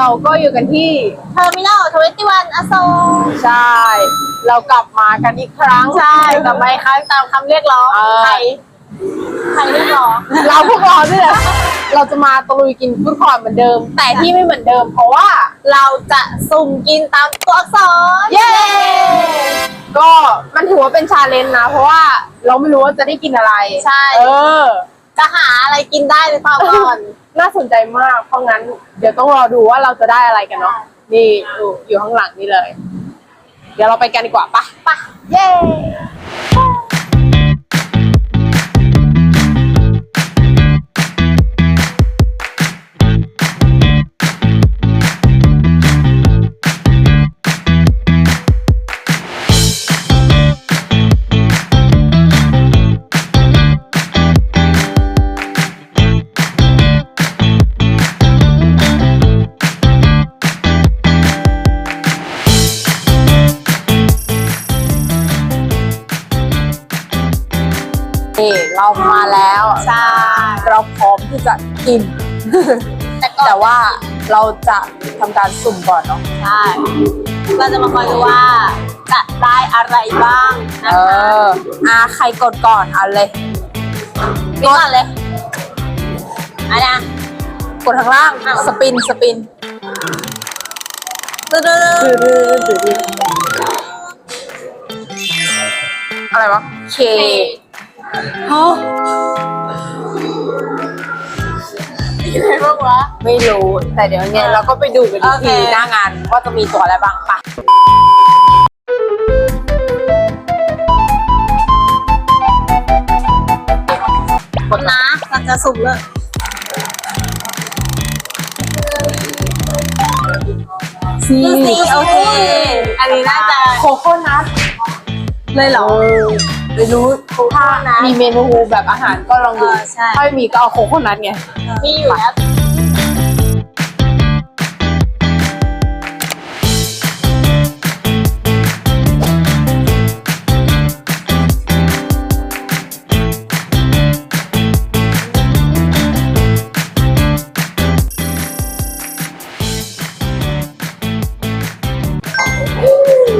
เราก็อยู่กันที่ เทอร์มินอลทเวนตี้วันอโศก ใช่ เรากลับมากันอีกครั้งใช่กลับไปครั้งตามคำเรียกร้องเออ ใครใครเรียกร้อง เราพวกเราเนี่ยแหละเราจะมาตะลุยกินฟุตคอร์ทเหมือนเดิม แต่ที่ไม่เหมือนเดิมเพราะว่า เราจะสุ่มกินตามตัวอักษรเย้ ก็มันถือว่าเป็นชาเลนจ์นะ เพราะว่าเราไม่รู้ว่าจะได้กินอะไรใช่ เออ จะหาอะไรกินได้หรือเปล่าก่อน น่าสนใจมาก เพราะงั้นเดี๋ยวต้องรอดูว่าเราจะได้อะไรกันเนาะนี่อยู่อยู่ข้างหลังนี่เลย เดี๋ยวเราไปกันดีกว่าปะไปเย้ เรามาแล้ว ใช่ เราพร้อมที่จะกิน แต่ก็แต่ว่าเราจะทำการสุ่มก่อนเนาะ ใช่เราจะมาคอยดูว่าจะได้อะไรบ้างเอนะคะออาใครกดก่อนเอาเลยนี่ก่อนเลยอันนี้กดข้างล่าง อ้าว สปิน สปินดื้อดื้อดื้อดื้อดื้อดื้ออะไรวะ เค ฮะอะไรบ้างวะ ไม่รู้ แต่เดี๋ยวไงเราก็ไปดูกันอีกโอเคทีหน้างานว่าจะมีตัวอะไรบ้างปะคนนะเราจะสุ่มเลยซีดูสิโอเค อันนี้น่าจะโคโค่นัทเลยเหรอ ไม่รู้ถ้ามีเมนูแบบอาหารก็ลองดูเออใช่ ถ้าไม่มีก็เอาโคโค่นัทไง มีอยู่แล้ว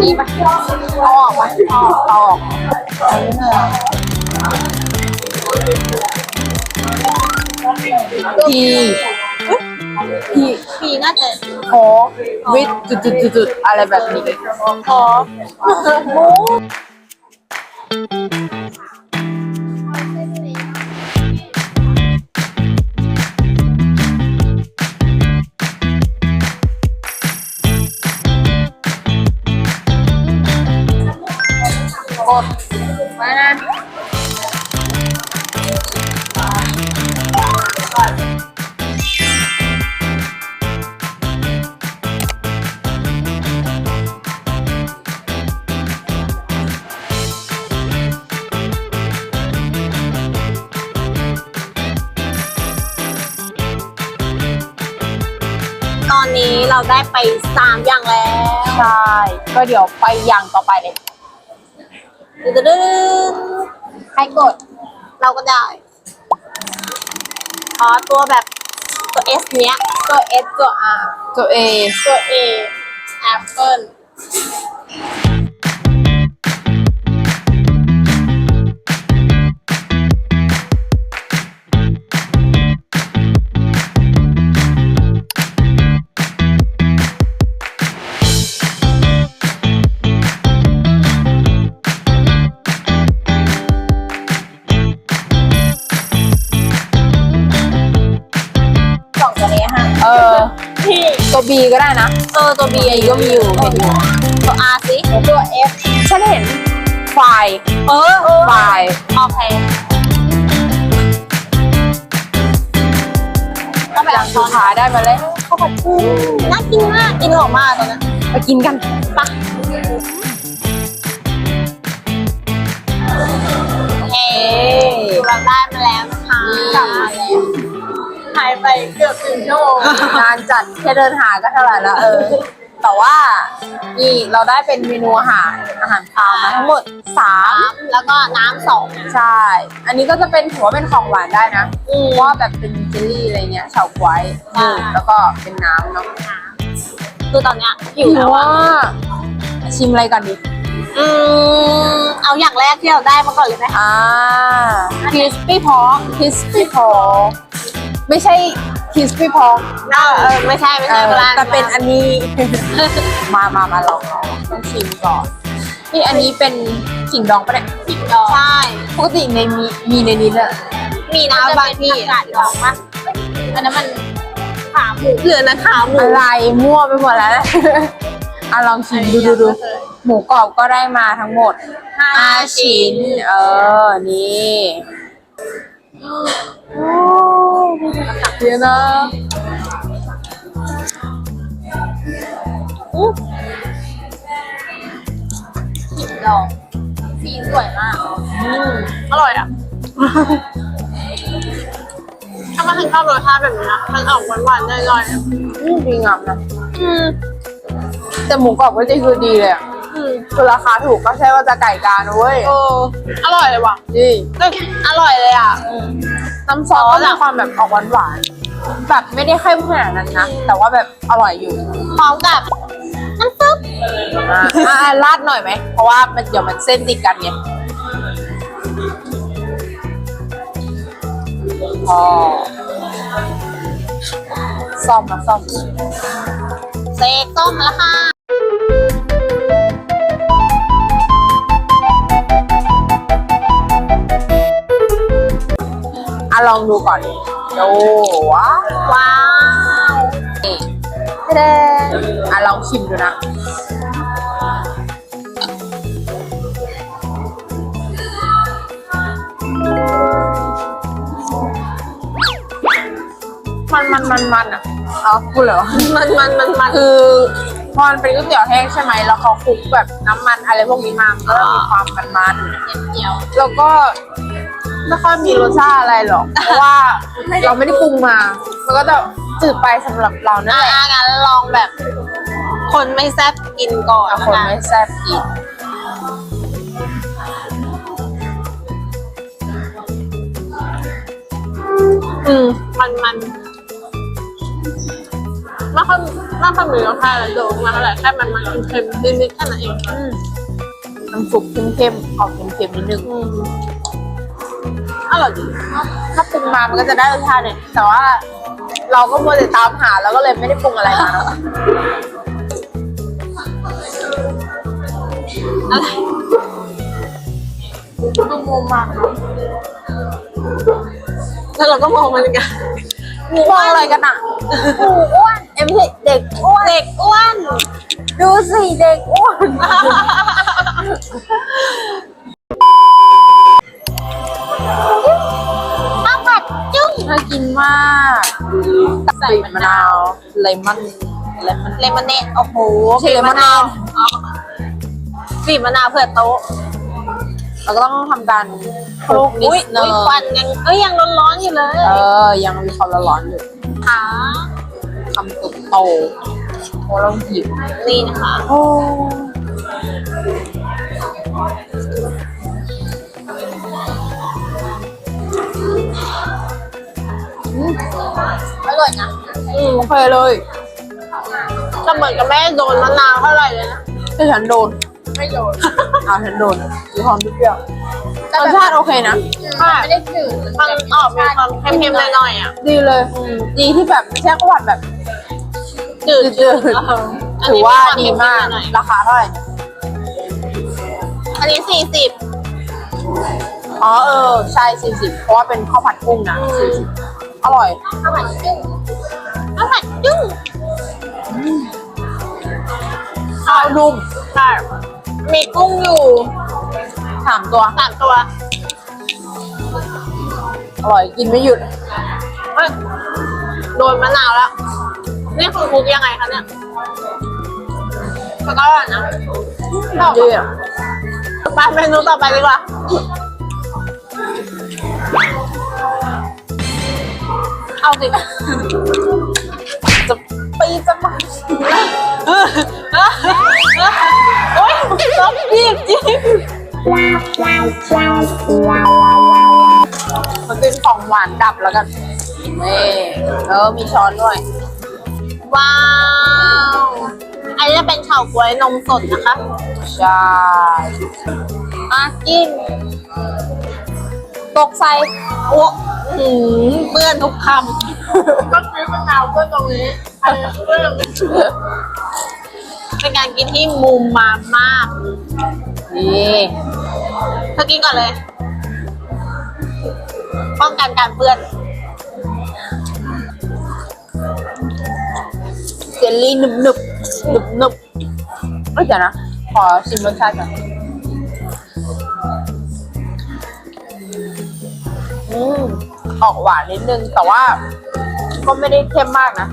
มีปะเอาออกปะเอาออกเอาออก พีพีมีน่าจะโควิดจุดจุดจุดจุดอะไรแบบนี้ขอหมู ได้ไปสามอย่างแล้วใช่ ก็เดี๋ยวไปอย่างต่อไปเลยดื้อดื้อใครกด เราก็ได้ขอตัวแบบตัว S เนี้ย ตัว S ตัว R ตัวเอตัว A Apple ส ตัวบีก็ได้นะ เออ ตัว B ก็มีอยู่เห็นอยู่ตัว R สิ ตัว F ฉันเห็นไฟล์เออเออไฟล์โอเคก็แบบอย่างสุดท้ายได้มาเลยข้าวผัดกุ้งน่ากินมาก กินหอมมากตอนนั้นไปกินกันปะเฮ้เราได้มาแล้วนะคะกลับมาแล้ว หายไปเกือบถึงชั่วโมงงานจัดแค่เดินหาก็เท่าไหร่ละเออ แต่ว่านี่เราได้เป็นเมนูอาหารอาหารคาวมาทั้งหมดสามน้ำแล้วก็น้ำสองใช่ อันนี้ก็จะเป็นถือว่าเป็นของหวานได้นะอืมเพราะว่าแบบเป็นเจลลี่อะไรเงี้ยเฉาก๊วยใช่แล้วก็เป็นน้ำเนาะคือตอนเนี้ยหิวแล้วว่าอะชิมอะไรก่อนดีอืมเอาอย่างแรกที่เราได้มาก่อนเลยไหมคะอ่าคริสปี้พอ crispy pork ไม่ใช่ crispy pork เออไม่ใช่ไม่เอใช่อโบราณแต่เป็นอันนี้ มามามาลองลองต้องชิมก่อน นี่อันนี้เป็นขิงดองปะเนี่ยผิดดอกใช่ ปกติในมีมีในนี้เลยมีนะบางที่อากาศดอกปะอันนั้นมันขาหมูเหลือนะขาหมูอะไรมั่วไปหมดแล้วนะอะลองชิมดูดูดูหมูกรอบก็ได้มาทั้งหมดห้าห้าชิ้ชิ้นนเออ นี่โอ้ เดี๋ยวนะผิดดอกสีสวยมากอืมอร่อยอะ ถ้ามาถึงชอบรสชาติแบบนี้นะ มันออกหวานๆหน่อยๆอะอืมดีงามนะ อืมแต่หมูกรอบก็จะคือดีเลยอะอืม คือราคาถูกก็ใช่ว่าจะไก่กานะเว้ยโอ้อร่อยเลยว่ะดีก็อร่อยเลยอะน้ำซอสก็มีความแบบออกหวานหวานๆแบบไม่ได้เข้มขนาดนั้นนะแต่ว่าแบบอร่อยอยู่พร้อมกับน้ำซุปอะอะราดหน่อยไหมเพราะว่ามันเดี๋ยวมันเส้นติดกันไงพอซ่อมนะซ่อมเซกต้มแล้วค่ะ ลองดูก่อนโอ้ว้าวว้าวนี่เด้อะลองชิมดูนะมันมันมันมันอะเอาพูดเหรอมันมันมันมันคือพอมันเป็นก๋วยเตี๋ยวแห้งใช่ไหมแล้วเขาคลุกแบบน้ำมันอะไรพวกนี้มามันก็จะมีความมันมันเจียวๆแล้วก็ ไม่ค่อยมีรสชาติอะไรหรอก เพราะว่าเราไม่ได้ปรุงมา มันก็จะจืดไปสำหรับเรานั่นอะแหละงั้นลองแบบ คนไม่แซ่บกินก่อนแต่นะคนคะไม่แซ่บอีกอืม มันมันไม่ค่อยไม่ค่อยมีรสชาติอะไรโดดมาเท่าไหร่แค่มันมันเค็มๆนิดๆแค่นั้นเองอืมน้ำซุปเข้มๆออกเค็มๆนิดนึงอืม อร่อยดีถ้าปรุงมามันก็จะได้รสชาติเนี่ยแต่ว่าเราก็มัวแต่ตามหาแล้วก็เลยไม่ได้ปรุงอะไรมาเนอะอะไรดูมุมมากแล้วเราก็มองมันกันมองอะไรกันอะหมูอ้วนเอ็มไม่ใช่เด็กอ้วนเด็กอ้วน ดูสิเด็กอ้วน ใส่มะนาวเลมอนเลมอนเลมอนเนดโอ้โหใช่เลมอนเนดอ๋อบีมะนาวเผื่อโต๊ะเราก็ต้องทำการคลุกนิดนึงควันยังเอ้ยยังร้อนๆอยู่เลย เออ ยังมีความร้อนๆอยู่ค่ะทำตุกโตโอ้เราหยิบนี่นะคะโอ้อร่อยนะ อืมโอเคเลยก็เหมือนกับแม่โดนมะนาวเท่าไหร่เลยนะที่ฉันโดนไม่โดนอ่าฉันโดนมีความเปรี้ยวรสชาติโอเคนะไม่ได้จืดมันออกมีความเค็มๆหน่อยๆอะ ดีเลยอืมดีที่แบบไม่ใช่ขวดแบบจืดจืดเออๆถือว่าดีมากหน่อยราคาเท่าไหร่ อันนี้สี่สิบอ๋อเออ ใช่สี่สิบเพราะว่าเป็นข้าวผัดกุ้งนะอืมสี่สิบอร่อย ข้าวผัดจุ้ง ข้าวผัดจุ้งข้าวนุ่มใช่มีกุ้งอยู่สามตัวสามตัว อร่อยกินไม่หยุดเฮ้ยโดนมะนาวแล้ว นี่คือคลุกยังไงคะเนี่ยแล้วก็อร่อยนะดีอะไปเมนูต่อไปดีกว่าเอาสิ มันเป็นของหวานดับแล้วกันนี่เออมีช้อนด้วย ว้าว อันนี้เป็นเฉาก๊วยนมสดนะคะ ใช่อากิน ตกใส่โอ้หืมเปื้อนทุกคำก็ซื้อมะนาวเพื่อนตรงนี้ เป็นการกินที่มุมมามาก นี่เธอกินก่อนเลย ป้องกันการเปื้อนเจลลี่หนึบหนึบหนึบหนึบเอ้ยเดี๋ยวนะ ขอชิมรสชาติก่อนอืมออกหวานนิดนึง แต่ว่าก็ไม่ได้เข้มมากนะ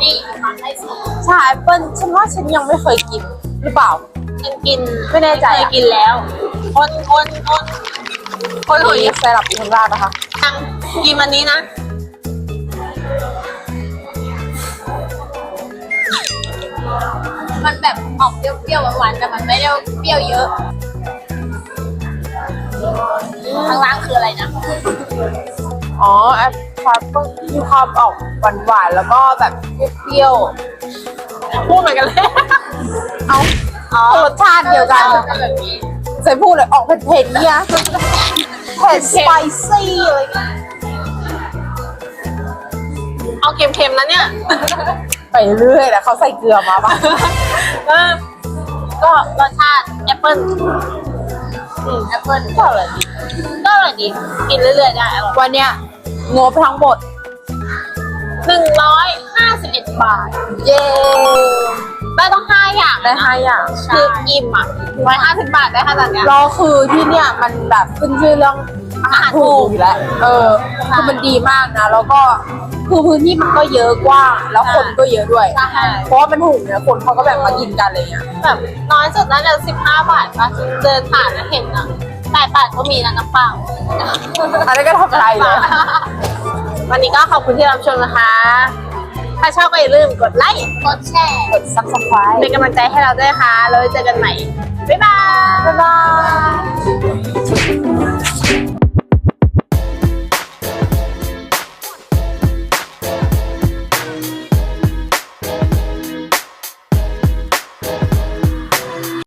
นี่ทำให้สีชาแอปเปิ้ลฉันว่าฉันยังไม่เคยกินหรือเปล่า ฉันกินไม่แน่ใจเคยอะกินแล้ว คนคนคนคนหอยมีไซรัปอยู่ข้างล่างนะคะยังกินวันนี้นะมันแบบออกเปรี้ยวๆหวานๆแต่มันไม่ได้เปรี้ยวเยอะข้างล่างคืออะไรนะ อ๋อแอป เปิ้ลมีความออกหวานหวานๆแล้วก็แบบเปรี้ยวพูดเหมือนกันเลยๆเอารสชาติเดียวกันแบบนี้ใส่พูดเลยออกเผ็ดๆเนี่ยเผ็ดสไปซี่อะไรอย่างเงี้ยเอาเค็มๆนะเนี่ย ไปเรื่อยแล้วเขาใส่เกลือมาปะเออก็รสชาติแอปเปิ้ลอืมแอปเปิ้ลก็เลยก็อร่อยดีกินเรื่อยๆได้อร่อยวันเนี้ย งบทั้งหมดหนึ่งร้อยห้าสิบเอ็ดบาท เย้ได้ต้องห้าอย่างได้ห้าอย่างคืออิ่มอะร้อยห้าสิบบาทได้ขนาดเนี้ยรอคือที่เนี่ยมันแบบขึ้นชื่อเรื่องอาหารถูกอยู่แล้วเออคือมันดีมากนะ แล้วก็คือพื้นที่มันก็เยอะกว้างแล้วคนก็เยอะด้วย ใช่ เพราะว่ามันถูกเนี่ยคนเขาก็แบบมากินกันอะไรเงี้ย แบบน้อยสุดน่าจะสิบห้าบาทป่ะเดินผ่านแล้วเห็นอะแปดบาทก็มีนะน้ำเปล่า อันนั้นก็ทำอะไรเลย วันนี้ก็ขอบคุณที่รับชมนะคะ ถ้าชอบก็อย่าลืมกดไลค์ กดแชร์ กด subscribe เป็นกำลังใจให้เราด้วยค่ะ แล้วเจอกันใหม่ บ๊ายบาย บ๊ายบาย